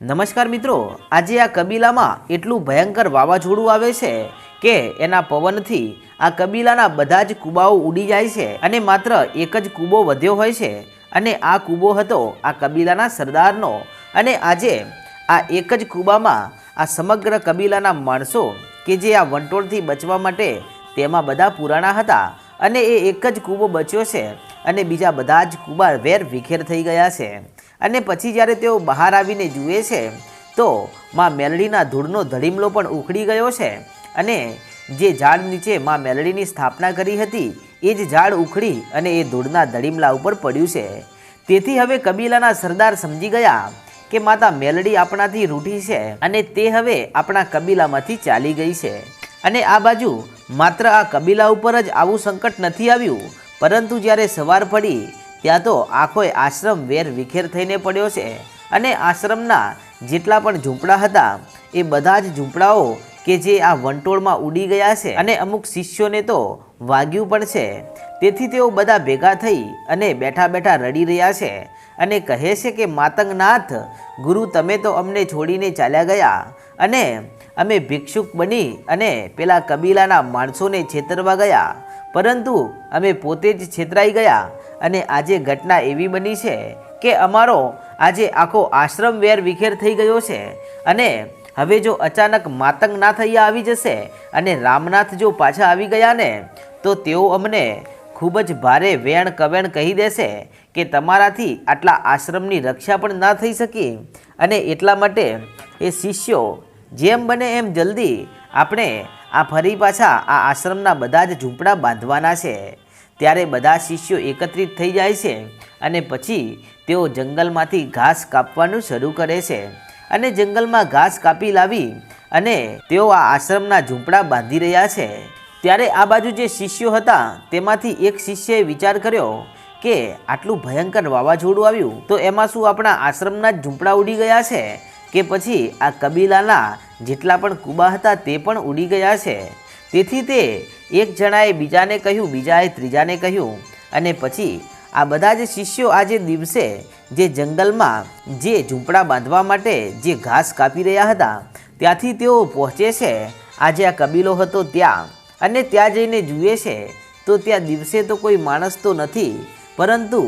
નમસ્કાર મિત્રો, આજે આ કબીલામાં એટલું ભયંકર વાવાઝોડું આવે છે કે એના પવનથી આ કબીલાના બધા જ કૂબાઓ ઉડી જાય છે અને માત્ર એક જ કૂબો વધ્યો હોય છે અને આ કૂબો હતો આ કબીલાના સરદારનો. અને આજે આ એક જ કૂબામાં આ સમગ્ર કબીલાના માણસો કે જે આ વંટોળથી બચવા માટે તેમાં બધા પુરાણા હતા અને એ એક જ કૂબો બચ્યો છે અને બીજા બધા જ કૂબા વેર વિખેર થઈ ગયા છે. અને પછી જ્યારે તેઓ બહાર આવીને જુએ છે, તો માં મેલડીના ધૂળનો ધડીમલો પણ ઉખડી ગયો છે. અને જે ઝાડ નીચે માં મેલડીની સ્થાપના કરી હતી, એ જ ઝાડ ઉખડી અને એ ધૂળના ધડીમલા ઉપર પડ્યું છે. તેથી હવે કબીલાના સરદાર સમજી ગયા કે માતા મેલડી આપણાથી રૂઠી છે અને તે હવે આપણા કબીલામાંથી ચાલી ગઈ છે. અને આ બાજુ માત્ર આ કબીલા ઉપર જ આવું સંકટ નથી આવ્યું, પરંતુ જ્યારે સવાર પડી ત્યાં તો આખોય આશ્રમ વેર વિખેર થઈને પડ્યો છે અને આશ્રમના જેટલા પણ ઝૂંપડા હતા, એ બધા જ ઝૂંપડાઓ કે જે આ વંટોળમાં ઉડી ગયા છે અને અમુક શિષ્યોને તો વાગ્યું પણ છે. તેથી તેઓ બધા ભેગા થઈ અને બેઠા બેઠા રડી રહ્યા છે અને કહે છે કે, માતંગનાથ, ગુરુ તમે તો અમને છોડીને ચાલ્યા ગયા અને અમે ભિક્ષુક બની અને પેલા કબીલાના માણસોને છેતરવા ગયા. પરંતુ અમે પોતે જ છેતરાઈ ગયા અને આજે ઘટના એવી બની છે કે અમારો આજે આખો આશ્રમ વેર વિખેર થઈ ગયો છે. અને હવે જો અચાનક માતંગનાથ અહીંયા આવી જશે અને રામનાથ જો પાછા આવી ગયા ને તો તેઓ અમને ખૂબ જ ભારે વેણ કવેણ કહી દેશે કે તમારાથી આટલા આશ્રમની રક્ષા પણ ના થઈ શકી. અને એટલા માટે એ શિષ્યો જેમ બને એમ જલ્દી આપણે આ ફરી પાછા આ આશ્રમના બધા જ ઝૂંપડા બાંધવાના છે. ત્યારે બધા શિષ્યો એકત્રિત થઈ જાય છે અને પછી તેઓ જંગલમાંથી ઘાસ કાપવાનું શરૂ કરે છે. અને જંગલમાં ઘાસ કાપી લાવી અને તેઓ આ આશ્રમના ઝૂંપડા બાંધી રહ્યા છે. ત્યારે આ બાજુ જે શિષ્યો હતા, તેમાંથી એક શિષ્યએ વિચાર કર્યો કે આટલું ભયંકર વાવાઝોડું આવ્યું તો એમાં શું આપણા આશ્રમના જ ઝૂંપડા ઉડી ગયા છે કે પછી આ કબીલાના જેટલા પણ કુબા હતા તે પણ ઉડી ગયા છે. તેથી તે એક જણાએ બીજાને કહ્યું, બીજાએ ત્રીજાને કહ્યું. અને પછી આ બધા જ શિષ્યો આજે દિવસે જે જંગલમાં જે ઝૂંપડા બાંધવા માટે જે ઘાસ કાપી રહ્યા હતા, ત્યાંથી તેઓ પહોંચે છે. આજે આ કબીલો હતો ત્યાં અને ત્યાં જઈને જુએ છે. તો ત્યાં દિવસે તો કોઈ માણસ તો નથી, પરંતુ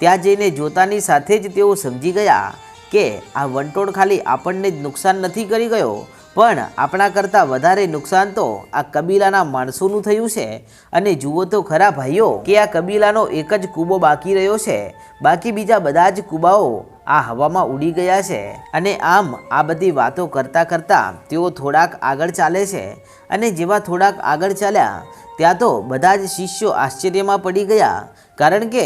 ત્યાં જઈને જોતાની સાથે જ તેઓ સમજી ગયા કે આ વંટોળ ખાલી આપણને જ નુકસાન નથી કરી ગયો. પણ આપણા કરતાં વધારે નુકસાન તો આ કબીલાના માણસોનું થયું છે. અને જુઓ તો ખરા ભાઈઓ, કે આ કબીલાનો એક જ કૂબો બાકી રહ્યો છે. બાકી બીજા બધા જ કૂબાઓ આ હવામાં ઉડી ગયા છે. અને આમ આ બધી વાતો કરતાં કરતાં તેઓ થોડાક આગળ ચાલે છે. અને જેવા થોડાક આગળ ચાલ્યા, ત્યાં તો બધા જ શિષ્યો આશ્ચર્યમાં પડી ગયા. કારણ કે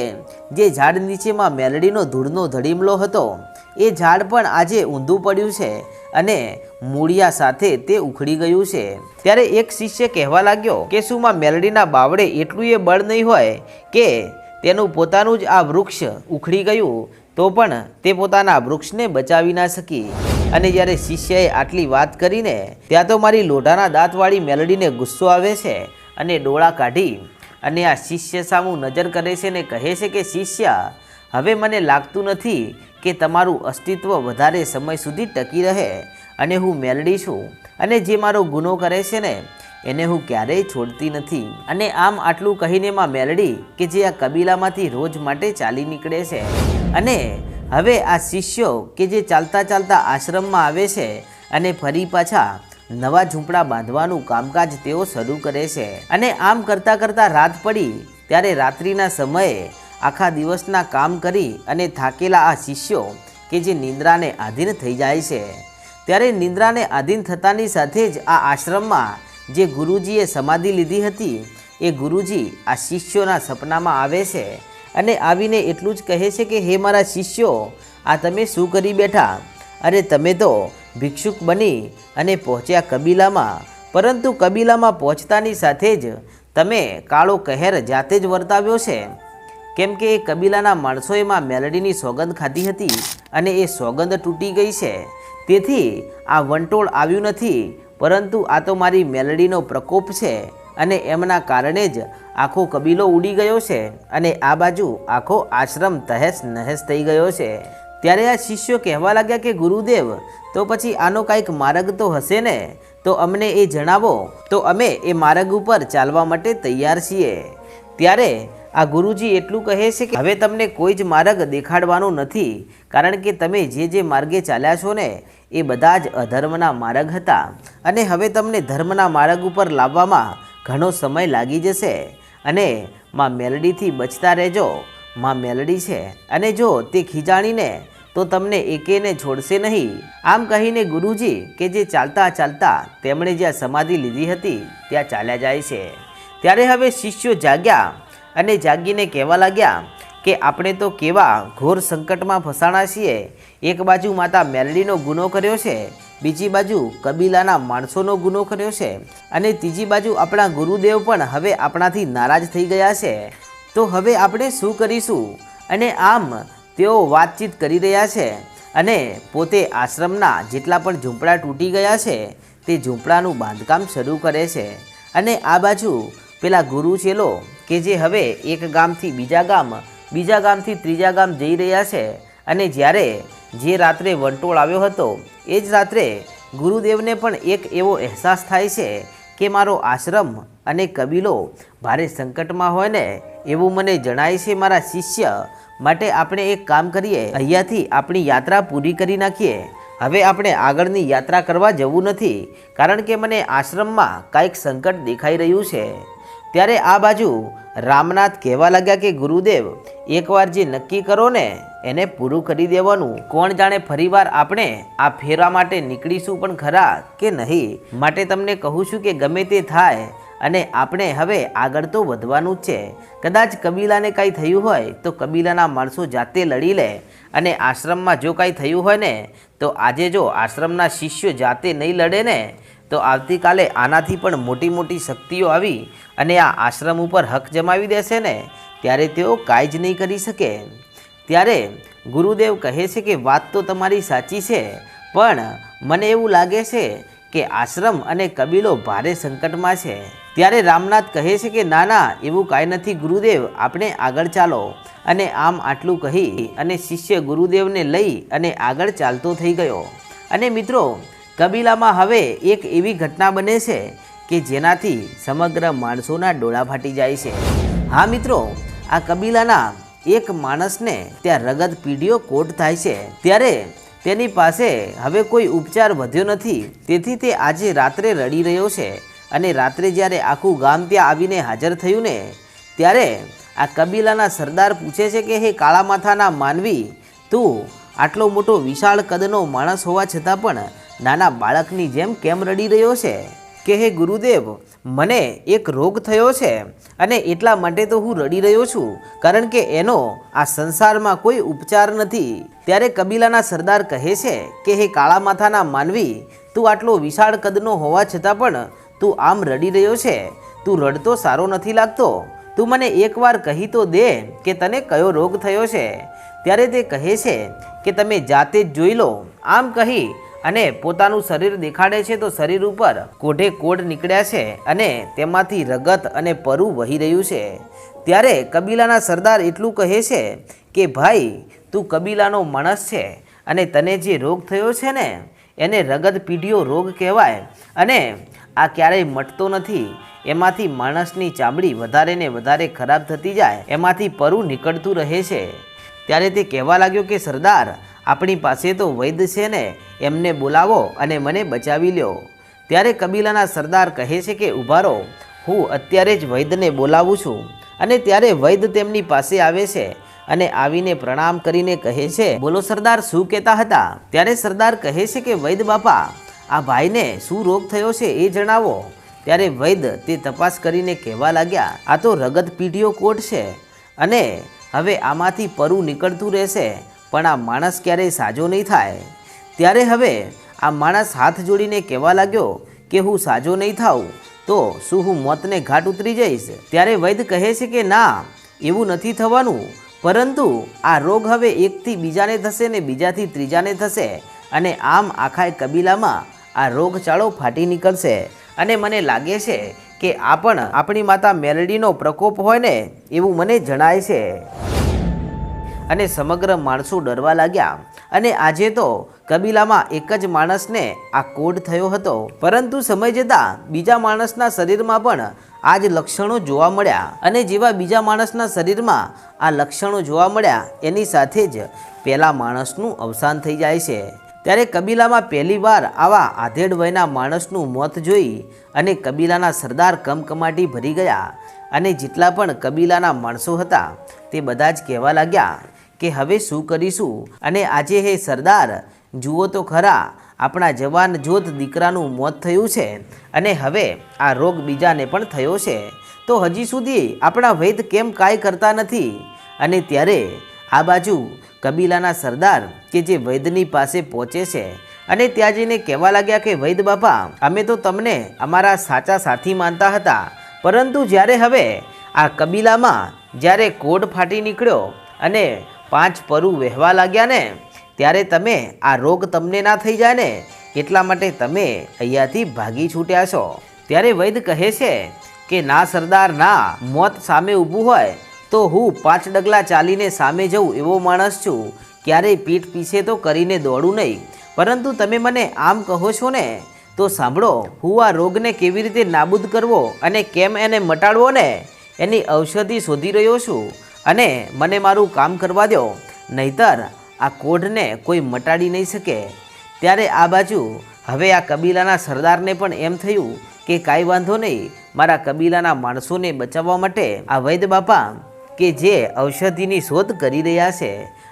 જે ઝાડ નીચેમાં મેલડીનો ધૂળનો ધડીમલો હતો, એ ઝાડ પણ આજે ઊંધું પડ્યું છે. અને મૂળિયા સાથે તે ઉખડી ગયું છે. ત્યારે એક શિષ્ય કહેવા લાગ્યો કે શું મેલડીના બાવડે એટલું એ બળ નહીં હોય કે તેનું પોતાનું જ આ વૃક્ષ ઉખડી ગયું, તો પણ તે પોતાના વૃક્ષને બચાવી ના શકી. અને જ્યારે શિષ્યએ આટલી વાત કરીને, ત્યાં તો મારી લોઢાના દાંતવાળી મેલડીને ગુસ્સો આવે છે અને ડોળા કાઢી અને આ શિષ્ય સામું નજર કરે છે ને કહે છે કે, શિષ્ય, હવે મને લાગતું નથી કે તમારું અસ્તિત્વ વધારે સમય સુધી ટકી રહે અને હું મેલડી છું અને જે મારો ગુનો કરે છે ને, એને હું ક્યારેય છોડતી નથી. અને આમ આટલું કહીને માં મેલડી કે જે આ કબીલામાંથી રોજ માટે ચાલી નીકળે છે. અને હવે આ શિષ્યો કે જે ચાલતા ચાલતા આશ્રમમાં આવે છે અને ફરી પાછા નવા ઝૂંપડા બાંધવાનું કામકાજ તેઓ શરૂ કરે છે. અને આમ કરતાં કરતાં રાત પડી, ત્યારે રાત્રિના સમયે આખા દિવસના કામ કરી અને થાકેલા આ શિષ્યો કે જે નિંદ્રાને આધીન થઈ જાય છે. ત્યારે નિંદ્રાને આધીન થતાની સાથે જ આ આશ્રમમાં જે ગુરુજીએ સમાધિ લીધી હતી, એ ગુરુજી આ શિષ્યોના સપનામાં આવે છે અને આવીને એટલું જ કહે છે કે, હે મારા શિષ્યો, આ તમે શું કરી બેઠા? અરે તમે તો ભિક્ષુક બની અને પહોંચ્યા કબીલામાં. પરંતુ કબીલામાં પહોંચતાની સાથે જ તમે કાળો કહેર જાતે જ વર્તાવ્યો છે. કેમ કે એ કબીલાના માણસો એમાં મેલડીની સોગંદ ખાધી હતી અને એ સોગંદ તૂટી ગઈ છે. તેથી આ વંટોળ આવ્યું નથી, પરંતુ આ તો મારી મેલડીનો પ્રકોપ છે અને એમના કારણે જ આખો કબીલો ઉડી ગયો છે અને આ બાજુ આખો આશ્રમ તહેસ નહેસ થઈ ગયો છે. ત્યારે આ શિષ્યો કહેવા લાગ્યા કે, ગુરુદેવ, તો પછી આનો કાંઈક માર્ગ તો હશે ને? તો અમને એ જણાવો. તો અમે એ માર્ગ ઉપર ચાલવા માટે તૈયાર છીએ. ત્યારે આ ગુરુજી એટલું કહે છે કે હવે તમને કોઈ જ માર્ગ દેખાડવાનો નથી, કારણ કે તમે જે જે માર્ગે ચાલ્યા છો ને, એ બધા જ અધર્મના માર્ગ હતા. અને હવે તમને ધર્મના માર્ગ ઉપર લાવવામાં ઘણો સમય લાગી જશે. અને માં મેલડીથી બચતા રહેજો. માં મેલડી છે. અને જો તે ખીજાણીને, તો તમને એકેને છોડશે નહીં. આમ કહીને ગુરુજી કે જે ચાલતા ચાલતા તેમણે જ્યાં સમાધિ લીધી હતી, ત્યાં ચાલ્યા જાય છે. ત્યારે હવે શિષ્યો જાગ્યા. અને જાગીને કહેવા લાગ્યા કે આપણે તો કેવા ઘોર સંકટમાં ફસાણા છીએ. એક બાજુ માતા મેલડીનો ગુનો કર્યો છે, બીજી બાજુ કબીલાના માણસોનો ગુનો કર્યો છે અને ત્રીજી બાજુ આપણા ગુરુદેવ પણ હવે આપણાથી નારાજ થઈ ગયા છે. તો હવે આપણે શું કરીશું? અને આમ તેઓ વાતચીત કરી રહ્યા છે અને પોતે આશ્રમના જેટલા પણ ઝૂંપડા તૂટી ગયા છે, તે ઝૂંપડાનું બાંધકામ શરૂ કરે છે. અને આ બાજુ પેલા ગુરુ ચેલો કે જે હવે એક ગામથી બીજા ગામ, બીજા ગામથી ત્રીજા ગામ જઈ રહ્યા છે. અને જ્યારે જે રાત્રે વંટોળ આવ્યો હતો, એ જ રાત્રે ગુરુદેવને પણ એક એવો અહેસાસ થાય છે કે મારો આશ્રમ અને કબીલો ભારે સંકટમાં હોય ને, એવું મને જણાય છે મારા શિષ્ય. માટે આપણે એક કામ કરીએ, અહીંયાથી આપણી યાત્રા પૂરી કરી નાખીએ. હવે આપણે આગળની યાત્રા કરવા જવું નથી, કારણ કે મને આશ્રમમાં કાંઈક સંકટ દેખાઈ રહ્યું છે. ત્યારે આ બાજુ રામનાથ કહેવા લાગ્યા કે, ગુરુદેવ, એકવાર જે નક્કી કરો ને, એને પૂરું કરી દેવાનું. કોણ જાણે ફરીવાર આપણે આ ફેરવા માટે નીકળીશું પણ ખરા કે નહીં? માટે તમને કહું છું કે ગમે તે થાય અને આપણે હવે આગળ તો વધવાનું જ છે. કદાચ કબીલાને કાંઈ થયું હોય તો કબીલાના માણસો જાતે લડી લે અને આશ્રમમાં જો કાંઈ થયું હોય ને, તો આજે જો આશ્રમના શિષ્યો જાતે નહીં લડે ને તો આવતીકાલે આનાથી પણ મોટી મોટી શક્તિઓ આવી અને આ આશ્રમ ઉપર હક જમાવી દેશે ને, ત્યારે તેઓ કાંઈ જ નહીં કરી શકે. ત્યારે ગુરુદેવ કહે છે કે વાત તો તમારી સાચી છે, પણ મને એવું લાગે છે કે આશ્રમ અને કબીલો ભારે સંકટમાં છે. ત્યારે રામનાથ કહે છે કે, ના ના, એવું કાંઈ નથી ગુરુદેવ, આપણે આગળ ચાલો. અને આમ આટલું કહી અને શિષ્ય ગુરુદેવને લઈ અને આગળ ચાલતો થઈ ગયો. અને મિત્રો કબીલામાં હવે એક એવી ઘટના બને છે કે જેનાથી સમગ્ર માણસોના ડોળા ફાટી જાય છે. હા મિત્રો, આ કબીલાના એક માણસને ત્યાં રગત પીઢીઓ કોટ થાય છે. ત્યારે તેની પાસે હવે કોઈ ઉપચાર વધ્યો નથી. તેથી તે આજે રાત્રે રડી રહ્યો છે અને રાત્રે જ્યારે આખું ગામ ત્યાં આવીને હાજર થયું ને, ત્યારે આ કબીલાના સરદાર પૂછે છે કે, હે કાળા માથાના માનવી, તું આટલો મોટો વિશાળ કદનો માણસ હોવા છતાં પણ નાના બાળકની જેમ કેમ રડી રહ્યો છે? કે હે ગુરુદેવ, મને એક રોગ થયો છે અને એટલા માટે તો હું રડી રહ્યો છું. કારણ કે એનો આ સંસારમાં કોઈ ઉપચાર નથી. ત્યારે કબીલાના સરદાર કહે છે કે, હે કાળા માથાના માનવી, તું આટલો વિશાળ કદનો હોવા છતાં પણ તું આમ રડી રહ્યો છે. તું રડતો સારો નથી લાગતો. તું મને એકવાર કહી તો દે કે તને કયો રોગ થયો છે. ત્યારે તે કહે છે કે, તમે જાતે જ જોઈ લો. આમ કહી અને પોતાનું શરીર દેખાડે છે તો શરીર ઉપર કોઢે કોઢ નીકળ્યા છે અને તેમાંથી રગત અને પરુ વહી રહ્યું છે. ત્યારે કબીલાના સરદાર એટલું કહે છે કે, ભાઈ, તું કબીલાનો માણસ છે અને તને જે રોગ થયો છે ને, એને રગત પીઢીઓ રોગ કહેવાય અને આ ક્યારેય મટતો નથી. એમાંથી માણસની ચામડી વધારે ને વધારે ખરાબ થતી જાય. એમાંથી પરુ નીકળતું રહે છે. ત્યારે તે કહેવા લાગ્યો કે, સરદાર આપણી પાસે તો વૈદ્ય છે ને, એમને બોલાવો અને મને બચાવી લ્યો. ત્યારે કબીલાના સરદાર કહે છે કે ઊભા રહો હું અત્યારે જ વૈદ્યને બોલાવું છું. અને ત્યારે વૈદ્ય તેમની પાસે આવે છે અને આવીને પ્રણામ કરીને કહે છે, બોલો સરદાર, શું કહેતા હતા? ત્યારે સરદાર કહે છે કે, વૈદ્ય બાપા, આ ભાઈને શું રોગ થયો છે એ જણાવો. ત્યારે વૈદ્ય તે તપાસ કરીને કહેવા લાગ્યા, આ તો રગત પીઢીઓ કોટ છે અને હવે આમાંથી પરુ નીકળતું રહેશે. પણ આ માણસ ક્યારેય સાજો નહીં થાય. ત્યારે હવે આ માણસ હાથ જોડીને કહેવા લાગ્યો કે હું સાજો નહીં થાઉં, તો શું હું મોતને ઘાટ ઉતરી જઈશ? ત્યારે વૈદ્ય કહે છે કે ના, એવું નથી થવાનું. પરંતુ આ રોગ હવે એકથી બીજાને થશે ને બીજાથી ત્રીજાને થશે. અને આમ આખા કબીલામાં આ રોગચાળો ફાટી નીકળશે. અને મને લાગે છે કે આ પણ આપણી માતા મેલડીનો પ્રકોપ હોય ને, એવું મને જણાય છે. અને સમગ્ર માણસો ડરવા લાગ્યા. અને આજે તો કબીલામાં એક જ માણસને આ કોડ થયો હતો. પરંતુ સમય જતાં બીજા માણસના શરીરમાં પણ આ જ લક્ષણો જોવા મળ્યા. અને જેવા બીજા માણસના શરીરમાં આ લક્ષણો જોવા મળ્યા, એની સાથે જ પહેલા માણસનું અવસાન થઈ જાય છે. ત્યારે કબીલામાં પહેલીવાર આવા આધેડ વયના માણસનું મોત જોઈ અને કબીલાના સરદાર કમકમાટી ભરી ગયા. અને જેટલા પણ કબીલાના માણસો હતા, તે બધા જ કહેવા લાગ્યા કે હવે શું કરીશું? અને આજે હે સરદાર, જુઓ તો ખરા, આપણા જવાન જોત દીકરાનું મોત થયું છે અને હવે આ રોગ બીજાને પણ થયો છે. તો હજી સુધી આપણા વૈદ કેમ કાંઈ કરતા નથી? અને ત્યારે આ બાજુ કબીલાના સરદાર કે જે વૈદ્યની પાસે પહોંચે છે અને ત્યાં જઈને કહેવા લાગ્યા કે, વૈદ બાપા, અમે તો તમને અમારા સાચા સાથી માનતા હતા. પરંતુ જ્યારે હવે આ કબીલામાં જ્યારે કોડ ફાટી નીકળ્યો અને પાંચ પરુ વહેવા લાગ્યા ને, ત્યારે તમે આ રોગ તમને ના થઈ જાય ને, એટલા માટે તમે અહીંયાથી ભાગી છૂટ્યા છો. ત્યારે વૈદ કહે છે કે, ના સરદાર, ના, મોત સામે ઊભું હોય, તો હું પાંચ ડગલા ચાલીને સામે જઉં એવો માણસ છું. ક્યારેય પીઠ પીછે તો કરીને દોડું નહીં. પરંતુ તમે મને આમ કહો છો ને, તો સાંભળો, હું આ રોગને કેવી રીતે નાબૂદ કરવો અને કેમ એને મટાડવો ને, એની ઔષધિ શોધી રહ્યો છું. અને મને મારું કામ કરવા દો, નહીતર આ કોઢને કોઈ મટાડી નહીં શકે. ત્યારે આ બાજુ હવે આ કબીલાના સરદારને પણ એમ થયું કે કાંઈ વાંધો નહીં, મારા કબીલાના માણસોને બચાવવા માટે આ વૈદ બાપા કે જે ઔષધિની શોધ કરી રહ્યા છે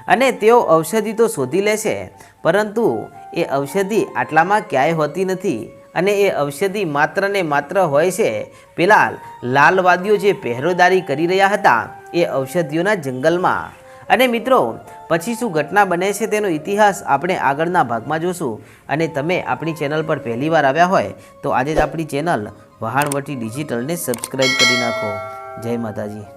અને તેઓ ઔષધિ તો શોધી લે છે, પરંતુ એ ઔષધિ આટલામાં ક્યાંય હોતી નથી અને એ ઔષધિ માત્ર ને માત્ર હોય છે, પેલા લાલવાદીઓ જે પહેરોદારી કરી રહ્યા હતા એ ઔષધિઓના જંગલમાં. અને મિત્રો, પછી શું ઘટના બને છે તેનો ઇતિહાસ આપણે આગળના ભાગમાં જોશું. અને તમે આપણી ચેનલ પર પહેલીવાર આવ્યા હોય, તો આજે જ આપણી ચેનલ વહાણવટી ડિજિટલને સબસ્ક્રાઈબ કરી નાખો. જય માતાજી.